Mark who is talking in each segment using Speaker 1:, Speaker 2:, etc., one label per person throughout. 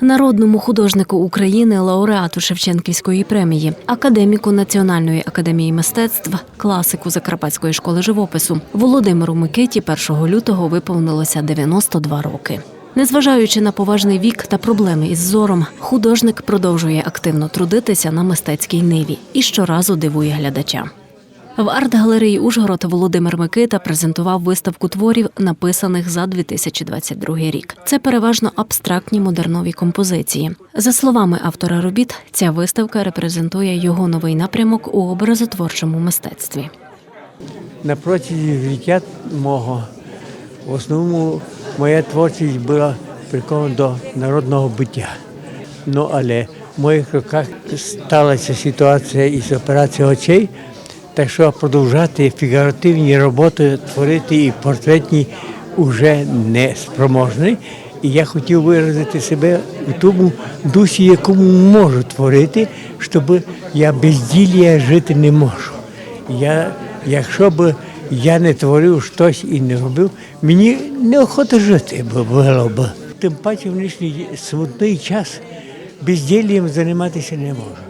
Speaker 1: Народному художнику України, лауреату Шевченківської премії, академіку Національної академії мистецтв, класику Закарпатської школи живопису Володимиру Микиті 1 лютого виповнилося 92 роки. Незважаючи на поважний вік та проблеми із зором, художник продовжує активно трудитися на мистецькій ниві і щоразу дивує глядача. В арт-галереї Ужгород Володимир Микита презентував виставку творів, написаних за 2022 рік. Це переважно абстрактні модернові композиції. За словами автора робіт, ця виставка репрезентує його новий напрямок у образотворчому мистецтві.
Speaker 2: На протязі життя мого в основному моя творчість була прикована до народного биття. Ну але в моїх руках сталася ситуація із операцією очей, так що продовжати фігуративні роботи творити і портретні вже не спроможний. І я хотів виразити себе у тому дусі, якому можу творити, щоб я безділля жити не можу. Я, якщо б я не творив щось і не робив, мені неохота жити б було б. Тим паче в нинішній смутний час безділлям займатися не можу.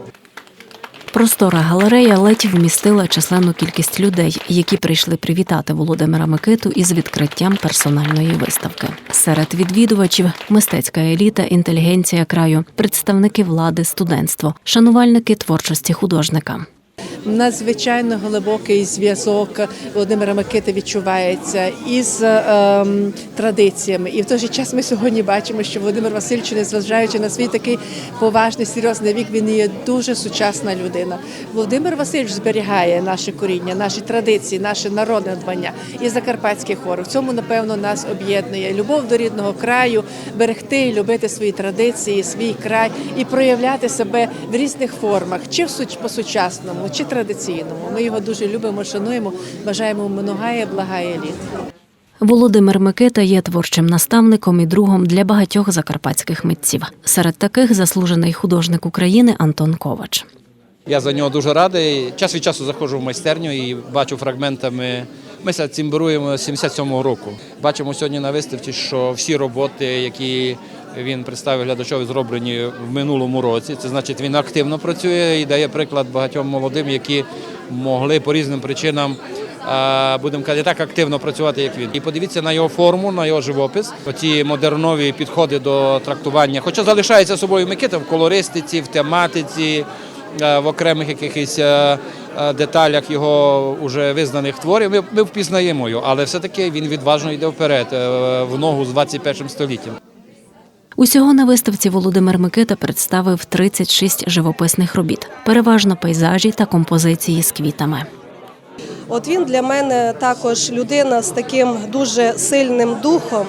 Speaker 1: Простора галерея ледь вмістила численну кількість людей, які прийшли привітати Володимира Микиту із відкриттям персональної виставки. Серед відвідувачів мистецька еліта, інтелігенція краю, представники влади, студентство, шанувальники творчості художника.
Speaker 3: Надзвичайно глибокий зв'язок Володимира Микити відчувається із ем, традиціями. І в той же час ми сьогодні бачимо, що Володимир Васильович, незважаючи на свій такий поважний, серйозний вік, він є дуже сучасна людина. Володимир Васильович зберігає наше коріння, наші традиції, наше народне дбання і закарпатський хор. В цьому, напевно, нас об'єднує любов до рідного краю, берегти, і любити свої традиції, свій край і проявляти себе в різних формах, чи в суч- по-сучасному, чи традиційному. Ми його дуже любимо, шануємо, бажаємо многає, благає літ.
Speaker 1: Володимир Микита є творчим наставником і другом для багатьох закарпатських митців. Серед таких заслужений художник України Антон Ковач.
Speaker 4: Я за нього дуже радий. Час від часу заходжу в майстерню і бачу фрагментами. Ми цим беруємо з 77-го року. Бачимо сьогодні на виставці, що всі роботи, які він представив глядачові, зроблені в минулому році. Це значить, він активно працює і дає приклад багатьом молодим, які могли по різним причинам. Будемо казати, так активно працювати, як він. І подивіться на його форму, на його живопис. Оці модернові підходи до трактування. Хоча залишається собою Микита в колористиці, в тематиці, е, в окремих якихось е, е, деталях його уже визнаних творів. Ми, ми впізнаємо його, але все-таки він відважно йде вперед, в ногу з 21 століттям.
Speaker 1: Усього на виставці Володимир Микита представив 36 живописних робіт, переважно пейзажі та композиції з квітами.
Speaker 5: От він для мене також людина з таким дуже сильним духом,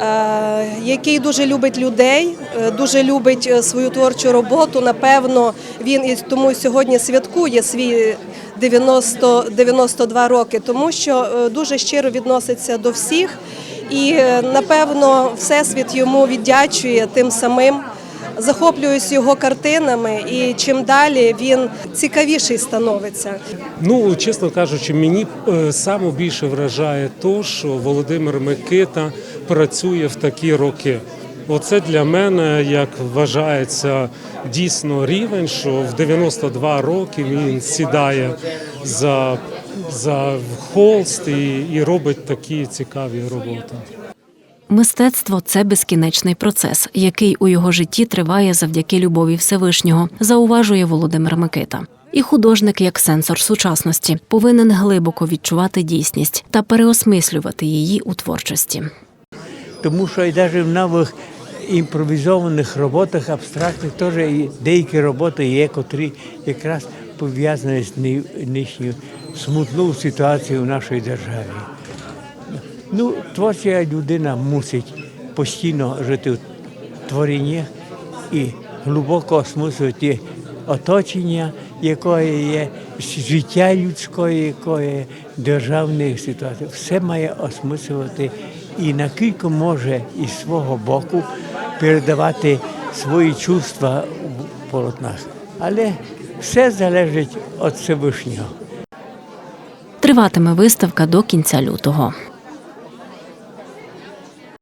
Speaker 5: е, який дуже любить людей, е, дуже любить е, свою творчу роботу. Напевно, він і тому сьогодні святкує свій 90, 92 роки, тому що дуже щиро відноситься до всіх. І е, напевно всесвіт йому віддячує тим самим. Захоплююсь його картинами, і чим далі він цікавіший становиться.
Speaker 6: Ну, чесно кажучи, мені е, саме більше вражає то, що Володимир Микита працює в такі роки. Оце для мене, як вважається, дійсно рівень, що в 92 роки він сідає за, за холст і, і робить такі цікаві роботи.
Speaker 1: Мистецтво це безкінечний процес, який у його житті триває завдяки любові Всевишнього, зауважує Володимир Микита. І художник, як сенсор сучасності, повинен глибоко відчувати дійсність та переосмислювати її у творчості.
Speaker 2: Тому що і навіть в нових імпровізованих роботах абстрактних теж і деякі роботи є, котрі якраз пов'язані з ни- нинішньою смутною ситуацією в нашій державі. Ну, творча людина мусить постійно жити в творінні і глибоко осмислювати оточення, якої є, життя людської, якої є, державної ситуації. Все має осмислювати і наскільки може із свого боку передавати свої чувства в полотнах. Але все залежить від Всевишнього.
Speaker 1: Триватиме виставка до кінця лютого.